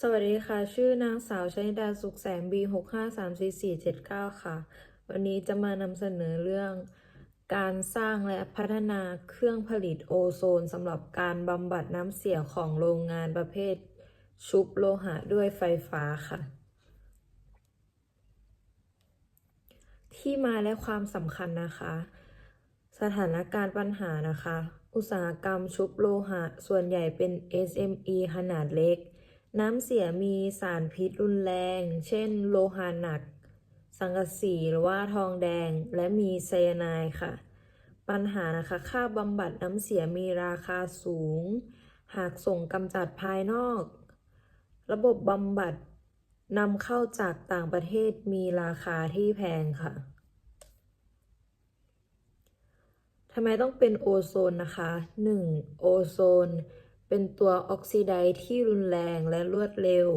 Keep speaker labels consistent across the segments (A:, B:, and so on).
A: สวัสดีค่ะ ชื่อนางสาวชนิดาสุขแสง B หกห้าสามสี่สี่เจ็ดเก้าค่ะ วันนี้จะมานำเสนอเรื่อง การสร้างและพัฒนาเครื่องผลิตโอโซนสำหรับการบำบัดน้ำเสียของโรงงานประเภท ชุบโลหะด้วยไฟฟ้าค่ะ ที่มาและความสำคัญนะคะ สถานการณ์ปัญหานะคะ อุตสาหกรรมชุบโลหะ ส่วนใหญ่เป็น SME ขนาดเล็ก น้ำเสียมีสารพิษรุนแรง เช่น โลหะหนัก สังกะสีหรือว่าทองแดง และมีไซยาไนด์ค่ะ ปัญหานะคะ ค่าบำบัดน้ำเสียมีราคาสูง หากส่งกำจัดภายนอก ระบบบำบัดนำเข้าจากต่างประเทศมีราคาที่แพงค่ะทำไมต้องเป็นโอโซนนะคะ 1. โอโซน เป็นตัวออกซิไดซ์ที่รุนแรงและรวดเร็ว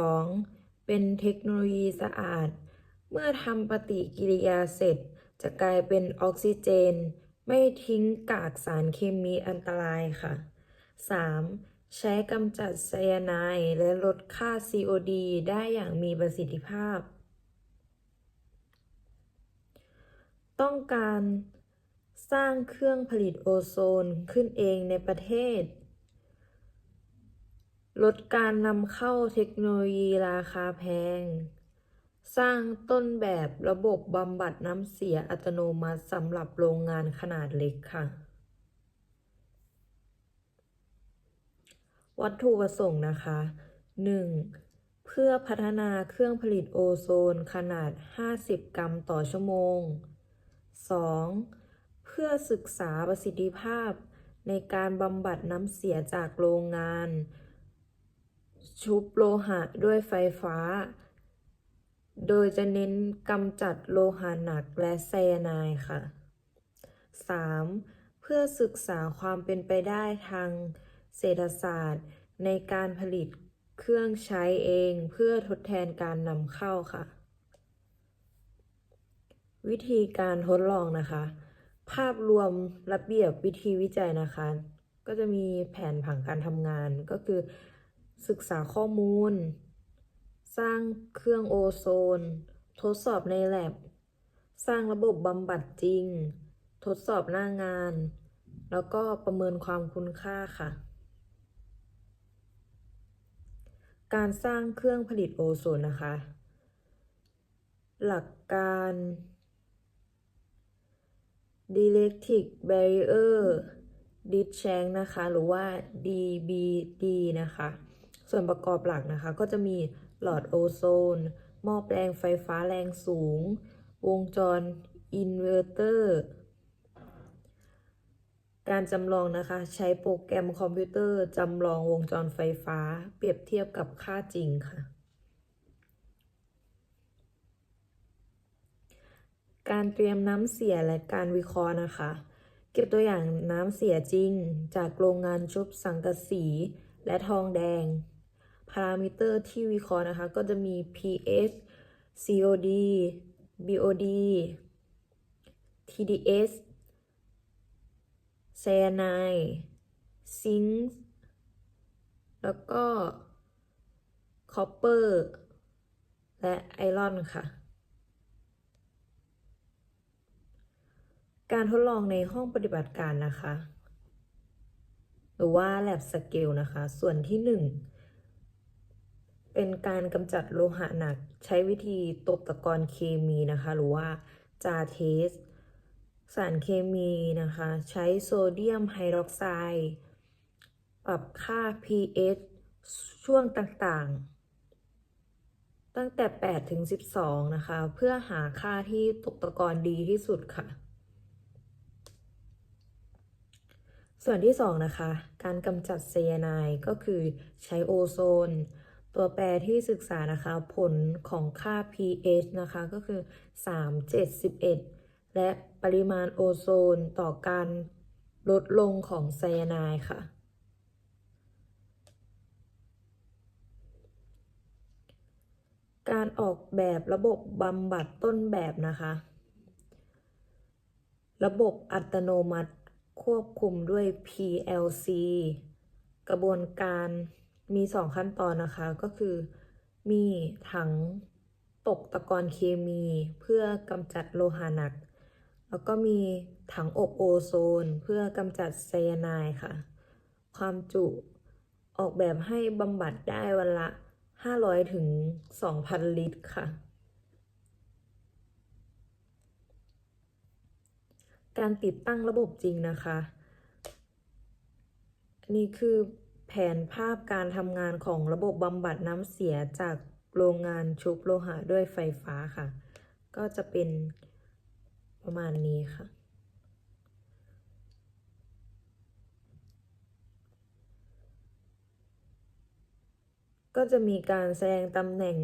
A: 2. เป็นเทคโนโลยีสะอาด เมื่อทำปฏิกิริยาเสร็จ จะกลายเป็นออกซิเจน ไม่ทิ้งกากสารเคมีอันตรายค่ะ 3. ใช้กำจัดไซยาไนด์และลดค่า COD ได้อย่างมีประสิทธิภาพ ต้องการสร้างเครื่องผลิตโอโซนขึ้นเองในประเทศ ลดการนำเข้าเทคโนโลยีราคาแพง สร้างต้นแบบระบบบำบัดน้ำเสียอัตโนมัติสำหรับโรงงานขนาดเล็กค่ะ วัตถุประสงค์นะคะ 1. เพื่อพัฒนาเครื่องผลิตโอโซนขนาด 50 กรัมต่อชั่วโมง 2. เพื่อศึกษาประสิทธิภาพในการบำบัดน้ำเสียจากโรงงาน ชุบโลหะด้วยไฟฟ้า โดยจะเน้นกำจัดโลหะหนักและไซยาไนด์ค่ะ 3. เพื่อศึกษาความเป็นไปได้ทางเศรษฐศาสตร์ ในการผลิตเครื่องใช้เองเพื่อทดแทนการนำเข้าค่ะ วิธีการทดลองนะคะ ภาพรวมระเบียบวิธีวิจัยนะคะ ก็จะมีแผนผังการทำงานก็คือ ศึกษาข้อมูล สร้างเครื่องโอโซน ทดสอบในแลบ สร้างระบบบำบัดจริง ทดสอบหน้างาน แล้วก็ประเมินความคุณค่าค่ะ การสร้างเครื่องผลิตโอโซนนะคะ หลักการ Dielectric Barrier d i s c h a n g นะคะ หรือว่า DBD นะคะ ส่วนประกอบหลักนะคะ ก็จะมีหลอดโอโซน หม้อแปลงไฟฟ้าแรงสูง วงจรอินเวอร์เตอร์ การจำลองนะคะ ใช้โปรแกรมคอมพิวเตอร์จำลองวงจรไฟฟ้า เปรียบเทียบกับค่าจริงค่ะ การเตรียมน้ำเสียและการวิเคราะห์นะคะ เก็บตัวอย่างน้ำเสียจริง จากโรงงานชุบสังกะสี และทองแดง พารามิเตอร์ที่วิเคราะห์นะคะ ก็จะมี pH COD BOD TDS ไซยาไนด์ซิงค์แล้วก็คอปเปอร์ และไอรอนค่ะ การทดลองในห้องปฏิบัติการนะคะ หรือว่า lab scale นะคะ ส่วนที่ 1 เป็นการกำจัดโลหะหนัก ใช้วิธีตบตะกอนเคมีนะคะ หรือว่าจาเทส สารเคมีนะคะ ใช้โซเดียมไฮดรอกไซด์ปรับค่า pH ช่วงต่างๆ ตั้งแต่ 8 ถึง 12 นะคะ เพื่อหาค่าที่ตกตะกอนดีที่สุดค่ะ ส่วนที่ 2 นะคะ การกำจัดไซยาไนด์ก็คือใช้โอโซน ตัวแปรที่ศึกษานะคะผลของค่า pH นะคะก็คือ 371 และปริมาณโอโซนต่อการลดลงของไซยาไนด์ค่ะ การออกแบบระบบบำบัดต้นแบบนะคะ ระบบอัตโนมัติควบคุมด้วย PLC กระบวนการ มีสองขั้นตอนนะคะก็คือมีถังตกตะกอนเคมีเพื่อกำจัดโลหะหนัก แล้วก็มีถังอบโอโซน เพื่อกำจัดไซยาไนด์ค่ะ ความจุออกแบบให้บำบัดได้วันละ 500 ถึง 2,000 ลิตรค่ะ การติดตั้งระบบจริงนะคะ นี่คือ แผนภาพการทำงานของระบบบำบัดน้ำเสียจากโรงงานชุบโลหะด้วยไฟฟ้าค่ะ ก็จะเป็นประมาณนี้ค่ะ ก็จะมีการแสดงตำแหน่ง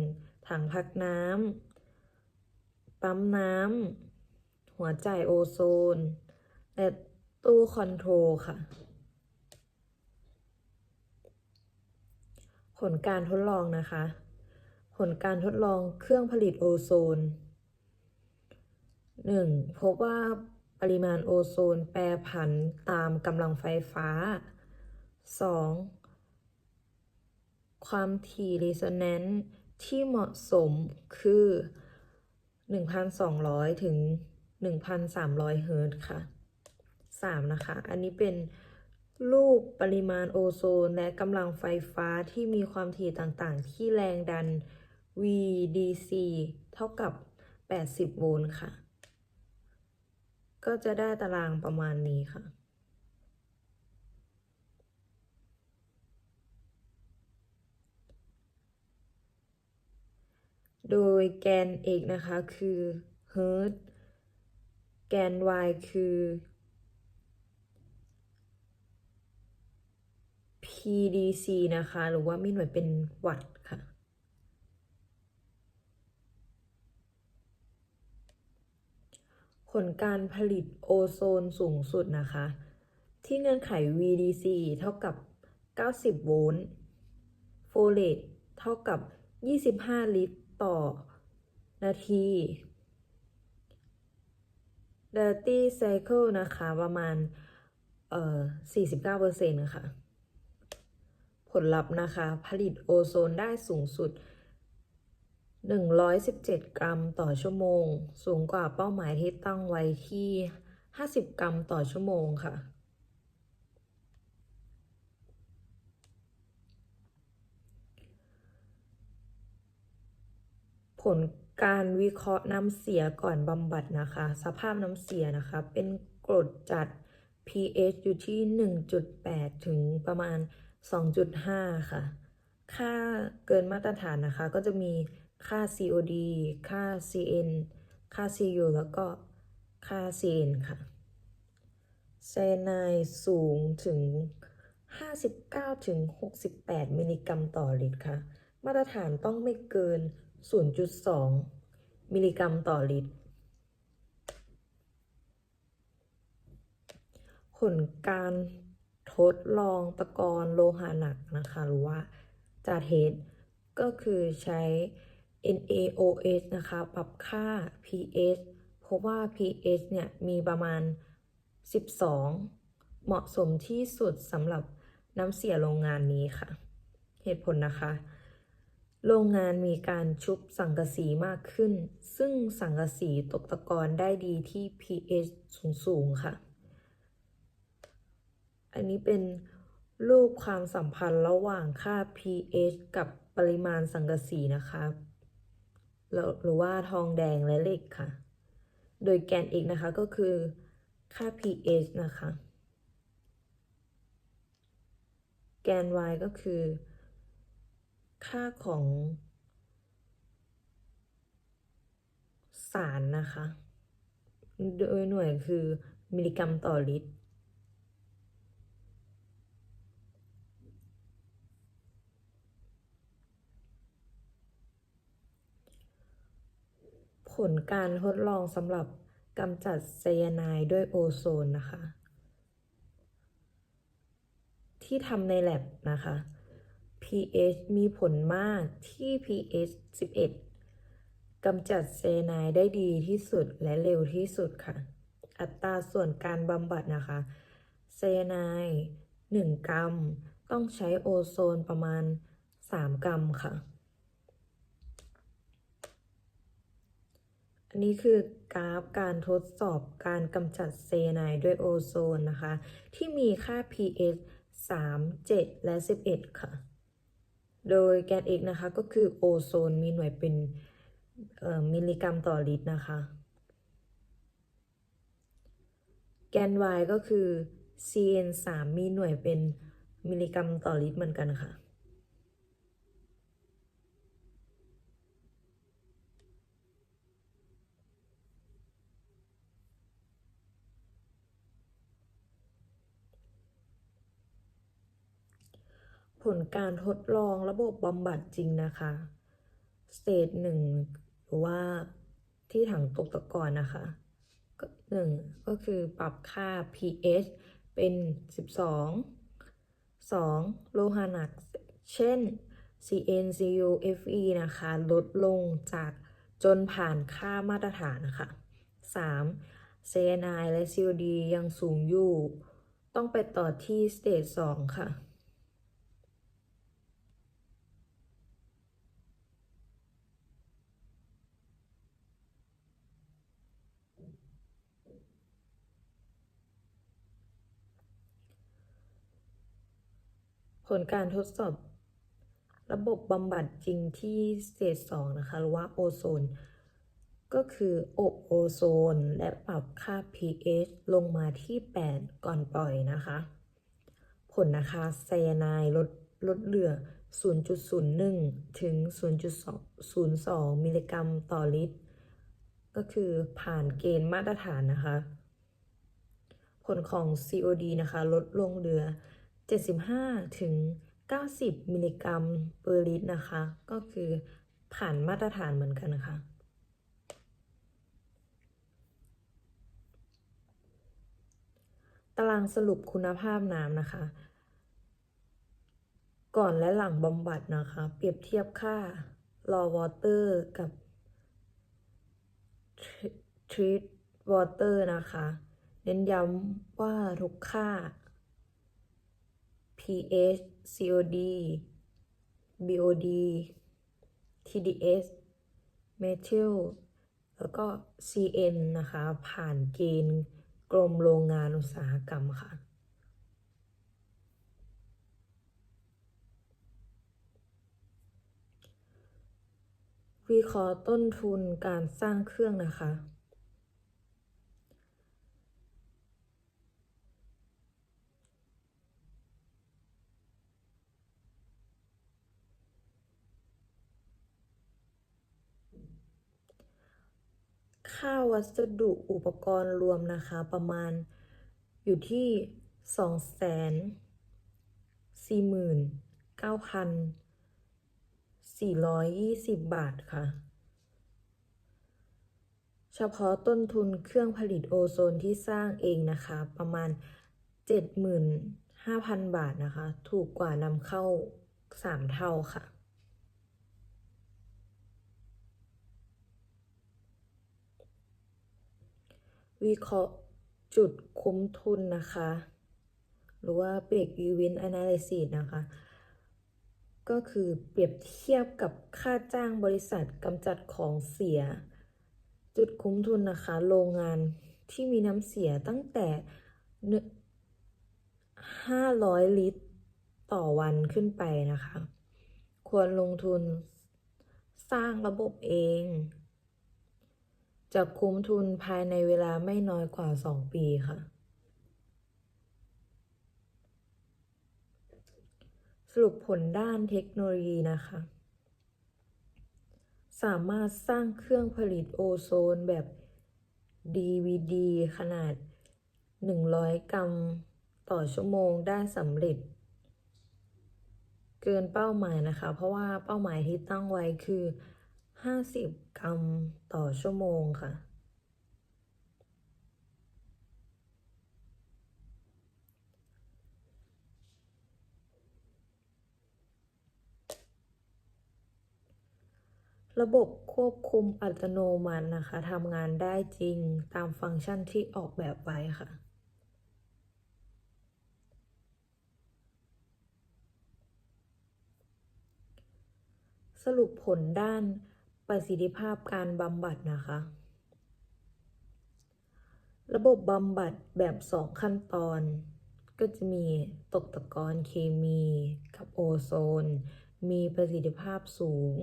A: ถังพักน้ำปั๊มน้ำหัวจ่ายโอโซน และตู้คอนโทรลค่ะ ผลการทดลองนะคะ ผลการทดลองเครื่องผลิตโอโซน 1. พบว่าปริมาณโอโซนแปรผันตามกำลังไฟฟ้า 2. ความถี่ resonance ที่เหมาะสมคือ 1,200 ถึง 1,300 เฮิรตซ์ค่ะ 3. นะคะ อันนี้เป็น รูปปริมาณโอโซน และกำลังไฟฟ้าที่มีความถี่ต่างๆ ที่แรงดัน VDC เท่ากับ 80 โวลต์ค่ะ ก็จะได้ตารางประมาณนี้ค่ะ โดยแกน x นะคะคือเฮิรตซ์แกน y คือ PDC นะคะ หรือว่ามีหน่วยเป็นวัตต์ค่ะผลการผลิตโอโซนสูงสุดนะคะ ที่เงื่อนไข VDC เท่ากับ 90 โวลต์โฟเลตเท่ากับ 25 ลิตรต่อนาที Dirty Cycle นะคะ ประมาณ เอ่อ 49%ค่ะ ลลัพธ์นะคะ ผลิตโอโซนได้สูงสุด 117 กรัมต่อชั่วโมง สูงกว่าเป้าหมายที่ตั้งไว้ที่ 50 กรัมต่อชั่วโมงค่ะ ผลการวิเคราะห์น้ำเสียก่อนบำบัดนะคะ สภาพน้ำเสียนะคะ เป็นกรดจัด pH อยู่ที่ 1.8 ถึงประมาณ 2.5 ค่ะ ค่าเกินมาตรฐานนะคะ ก็จะมีค่า COD ค่า CN ค่า CU แล้วก็ค่า CN ค่ะไซยาไนด์สูงถึง 59ถึง68 มิลลิกรัมต่อลิตรค่ะ มาตรฐานต้องไม่เกิน 0.2 มิลลิกรัมต่อลิตร ผลการ ทดลองตะกอนโลหะหนักนะคะ หรือว่าจาเทสก็คือใช้ NaOH นะคะ ปรับค่า pH เพราะว่า pH เนี่ยมีประมาณ 12 เหมาะสมที่สุดสำหรับน้ำเสียโรงงานนี้ค่ะ เหตุผลนะคะ โรงงานมีการชุบสังกะสีมากขึ้น ซึ่งสังกะสีตกตะกอนได้ดีที่ pH สูงๆค่ะ อันนี้เป็นรูปความสัมพันธ์ระหว่างค่า pH กับปริมาณสังกะสีนะคะหรือว่าทองแดงและเหล็กค่ะ โดยแกน x นะคะก็คือค่า pH นะคะ แกน y ก็คือ ค่าของสารนะคะ โดยหน่วยคือมิลลิกรัมต่อลิตร ผลการทดลองสำหรับกำจัดไซยาไนด์ด้วยโอโซนนะคะ ที่ทำใน lab นะคะ pH มีผลมากที่ pH 11 กำจัดไซยาไนด์ได้ดีที่สุดและเร็วที่สุดค่ะ อัตราส่วนการบำบัดนะคะไซยาไนด์1กรัม ต้องใช้โอโซนประมาณ 3 กรัมค่ะ อันนี้คือกราฟการทดสอบการกำจัดเซไนด์ด้วยโอโซนนะคะ ที่มีค่า pH 3 7 และ 11 ค่ะ โดยแกน x นะคะก็คือโอโซนมีหน่วยเป็นมิลลิกรัมต่อลิตรนะคะ แกน y ก็คือ cn 3มีหน่วยเป็นมิลลิกรัมต่อลิตรเหมือนกันค่ะ ผลการทดลองระบบบำบัดจริงนะคะสเตจหนึ่งหรือว่าที่ถังตกตะกอนนะคะก็หนึ่งก็คือปรับค่า pH เป็น 12 2. โลหะหนัก เช่น CnCu Fe นะคะ ลดลงจากจนผ่านค่ามาตรฐานนะคะ 3. CNI และ COD ยังสูงอยู่ ต้องไปต่อที่สเตจ2ค่ะ ผลการทดสอบ ระบบบำบัดจริงที่สเตจ2นะคะหรือว่าโอโซน ก็คืออบโอโซน และปรับค่า pH ลงมาที่ 8 ก่อนปล่อยนะคะ ผลนะคะไซยาไนด์ลดลดเหลือ 0.01 ถึง 0.02 มิลลิกรัมต่อลิตร ก็คือผ่านเกณฑ์มาตรฐานนะคะ ผลของ COD นะคะ ลดลงเหลือ 75 ถึง 90 มิลลิกรัมเปอร์ลิตรนะคะ ก็คือผ่านมาตรฐานเหมือนกันนะคะตารางสรุปคุณภาพน้ำนะคะ ก่อนและหลังบำบัดนะคะ เปรียบเทียบค่า raw water กับ treat water นะคะ เน้นย้ำว่าทุกค่า pH COD BOD TDS methyl แล้วก็ CN นะคะ ผ่านเกณฑ์กรมโรงงานอุตสาหกรรมค่ะวิเคราะห์ต้นทุนการสร้างเครื่องนะคะ ค่าวัสดุอุปกรณ์รวมนะคะ ประมาณอยู่ที่สองแสนสี่หมื่นเก้าพันสี่ร้อยยี่สิบบาทค่ะ เฉพาะต้นทุนเครื่องผลิตโอโซนที่สร้างเองนะคะ ประมาณเจ็ดหมื่นห้าพันบาทนะคะ ถูกกว่านำเข้าสามเท่าค่ะ วิเคราะห์จุดคุ้มทุนนะคะ หรือว่า break even analysis นะคะ ก็คือเปรียบเทียบกับค่าจ้างบริษัทกำจัดของเสีย จุดคุ้มทุนนะคะ โรงงานที่มีน้ำเสียตั้งแต่ 500 ลิตรต่อวันขึ้นไปนะคะ ควรลงทุนสร้างระบบเอง จะคุ้มทุนภายในเวลาไม่น้อยกว่า 2 ปีค่ะ สรุปผลด้านเทคโนโลยีนะคะ สามารถสร้างเครื่องผลิตโอโซนแบบ DVD ขนาด 100 กรัมต่อชั่วโมงได้สำเร็จ เกินเป้าหมายนะคะ เพราะว่าเป้าหมายที่ตั้งไว้คือ 50 กรัมต่อชั่วโมงค่ะ ระบบควบคุมอัตโนมัตินะคะทำงานได้จริงตามฟังก์ชันที่ออกแบบไว้ค่ะสรุปผลด้าน ประสิทธิภาพการบำบัดนะคะ ระบบบำบัดแบบ2ขั้นตอน ก็จะมีตกตะกอนเคมีกับโอโซน มีประสิทธิภาพสูง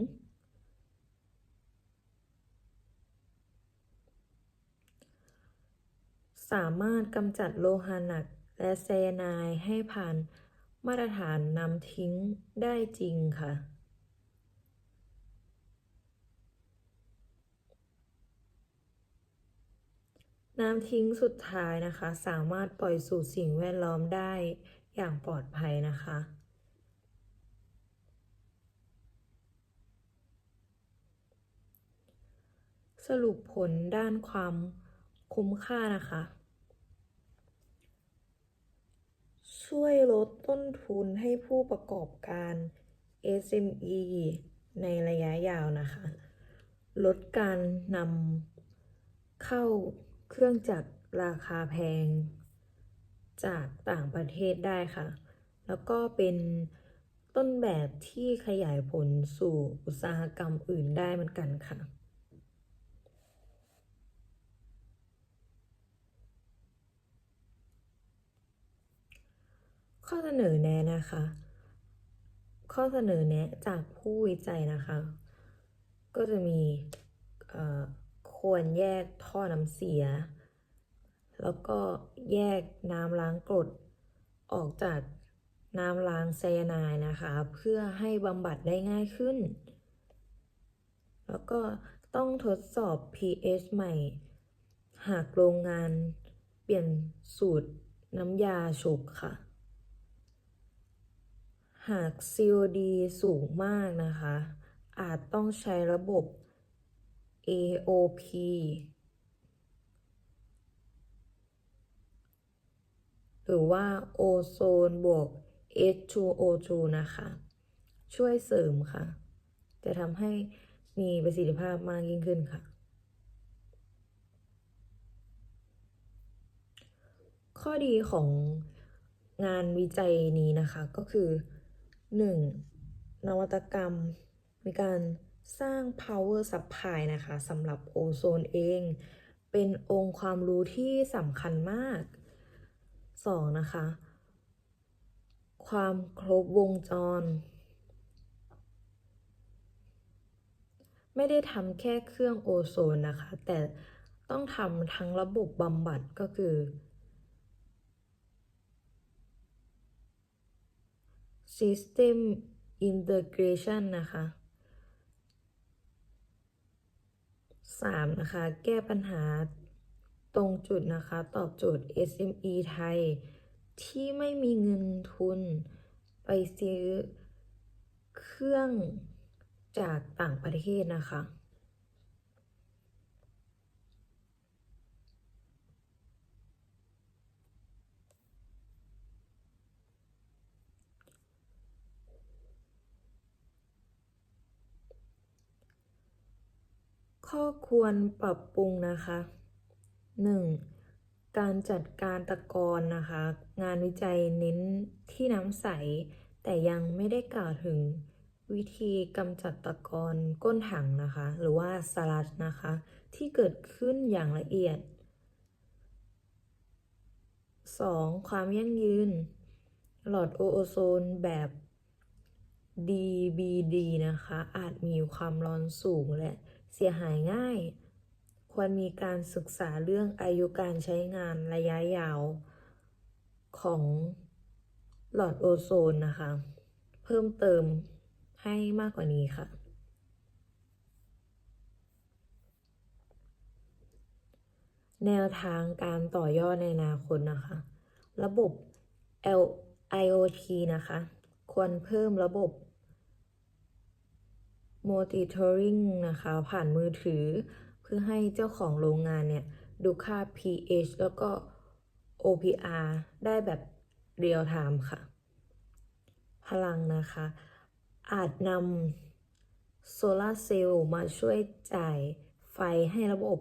A: สามารถกำจัดโลหะหนักและไซยาไนด์ให้ผ่านมาตรฐานนำทิ้งได้จริงค่ะ น้ำทิ้งสุดท้ายนะคะ สามารถปล่อยสู่สิ่งแวดล้อมได้อย่างปลอดภัยนะคะ สรุปผลด้านความคุ้มค่านะคะ ช่วยลดต้นทุนให้ผู้ประกอบการ SME ในระยะยาวนะคะ ลดการนำเข้า เครื่องจักรราคาแพง จากต่างประเทศได้ค่ะ แล้วก็เป็นต้นแบบที่ขยายผลสู่อุตสาหกรรมอื่นได้เหมือนกันค่ะ ข้อเสนอแนะนะคะ ข้อเสนอแนะจากผู้วิจัยนะคะ ก็จะมีเอ่อ ควรแยกท่อน้ำเสีย แล้วก็แยกน้ำล้างกรดออกจากน้ำล้างไซยาไนด์นะคะ เพื่อให้บำบัดได้ง่ายขึ้น แล้วก็ต้องทดสอบ pH ใหม่ หากโรงงานเปลี่ยนสูตรน้ำยาฉุกค่ะ หาก COD สูงมากนะคะ อาจต้องใช้ระบบ AOP หรือว่าโอโซนบวก H2O2 นะคะ ช่วยเสริมค่ะ จะทำให้มีประสิทธิภาพมากยิ่งขึ้นค่ะ ข้อดีของงานวิจัยนี้นะคะก็คือ 1. นวัตกรรม มีการ สร้าง power supply นะคะสำหรับโอโซนเอง เป็นองค์ความรู้ที่สำคัญมาก 2. นะคะ ความครบวงจร ไม่ได้ทำแค่เครื่องโอโซนนะคะ แต่ต้องทำทั้งระบบบำบัดก็คือ System Integration นะคะ 3. นะคะ แก้ปัญหาตรงจุดนะคะ ตอบโจทย์ SME ไทย ที่ไม่มีเงินทุนไปซื้อเครื่องจากต่างประเทศนะคะ ข้อควรปรับปรุงนะคะ 1. การจัดการตะกอนนะคะ งานวิจัยเน้นที่น้ำใส แต่ยังไม่ได้กล่าวถึงวิธีกำจัดตะกอนก้นถังนะคะ หรือว่าสลัดนะคะ ที่เกิดขึ้นอย่างละเอียด 2. ความยั่งยืน หลอดโอโซนแบบ DBD นะคะ อาจมีความร้อนสูงและ เสียหายง่าย ควรมีการศึกษาเรื่องอายุการใช้งานระยะยาวของหลอดโอโซนนะคะ เพิ่มเติมให้มากกว่านี้ค่ะ แนวทางการต่อยอดในอนาคตนะคะ ระบบ L IoT นะคะ ควรเพิ่มระบบ monitoring นะคะ ผ่านมือถือ เพื่อให้เจ้าของโรงงานเนี่ย ดูค่า pH แล้วก็ OPR ได้แบบเรียลไทม์ค่ะ พลังนะคะ อาจนำโซลาร์เซลล์มาช่วยจ่ายไฟให้ระบบ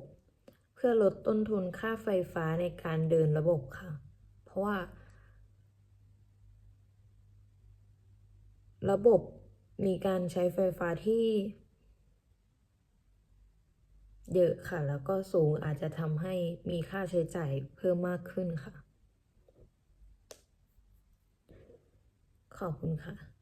A: เพื่อลดต้นทุนค่าไฟฟ้าในการเดินระบบค่ะ เพราะว่า ระบบ มีการใช้ไฟฟ้าที่เยอะค่ะ แล้วก็สูงอาจจะทำให้มีค่าใช้จ่ายเพิ่มมากขึ้นค่ะ ขอบคุณค่ะ